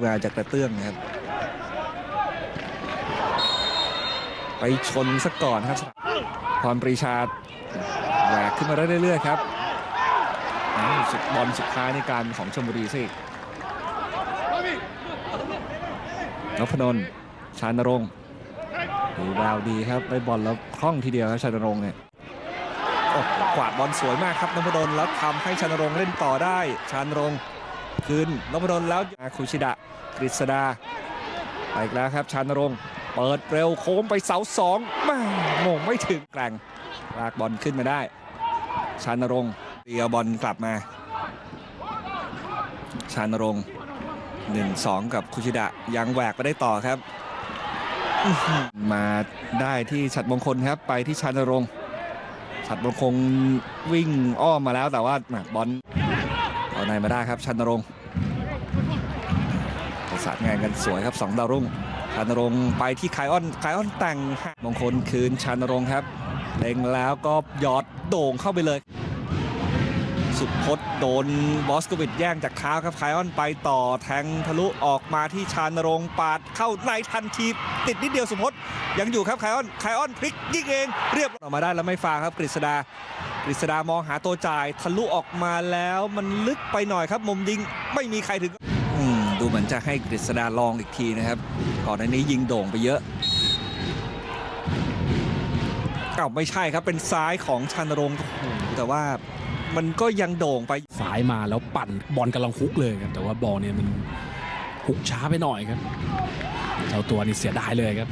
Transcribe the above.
เวลาจากกระเตื้องนะครับ ไปชนซะก่อนครับพรปรีชาแหวกขึ้นมาได้เรื่อยๆครับสุดบอลสุดท้ายในการของชมบุรีซะอีกนพนน์ชานรงค์ดูแววดีครับได้บอลแล้วคล่องทีเดียวครับชานรงค์เนี่ยกวาดบอลสวยมากครับนพดลแล้วทำให้ชานรงค์เล่นต่อได้ชานรงค์ คืนนพดลแล้วคุชิดะกฤษดาไปอีกแล้วครับชานรงเปิดเร็วโค้งไปเสาสองม่โมงไม่ถึงแกร่งลากบอลขึ้นมาได้ ชานรงเรียบอลกลับมา ชานรงหนึ่งสองกับคุชิดะยังแหวกไปได้ต่อครับ มาได้ที่ฉัดมงคลครับไปที่ชานรงฉัดมงคลวิ่งอ้อมมาแล้วแต่ว่าบอล เอาในมาได้ครับชันรงค์ประสานงานกันสวยครับสองดาวรุ่งชันรงค์ไปที่ไคออนไคออนแต่งมงคลคืนชันรงค์ครับเล็งแล้วก็ยอดโด่งเข้าไปเลย สุดพจน์โดนบอสโกวิดแย่งจากเท้าครับไคออนไปต่อแทงทะลุออกมาที่ชานรงปาดเข้าในทันทีติดนิดเดียวสุพจน์ยังอยู่ครับไคออนไคออนพลิกยิงเอง เรียบออกมาได้แล้วไม่ฟาครับกฤษดากฤษดามองหาตัวจ่ายทะลุออกมาแล้วมันลึกไปหน่อยครับมุมยิงไม่มีใครถึงดูเหมือนจะให้กฤษดาลองอีกทีนะครับก่อนหน้านี้ยิงโด่งไปเยอะ อ้าไม่ใช่ครับเป็นซ้ายของชันรงค์โอ้โหแต่ว่ามันก็ยังโด่งไป สายมาแล้วปั่นบอลกำลังฮุกเลยครับแต่ว่าบอลเนี่ยมันฮุกช้าไปหน่อยครับเจ้าตัวนี่เสียดายเลยครับ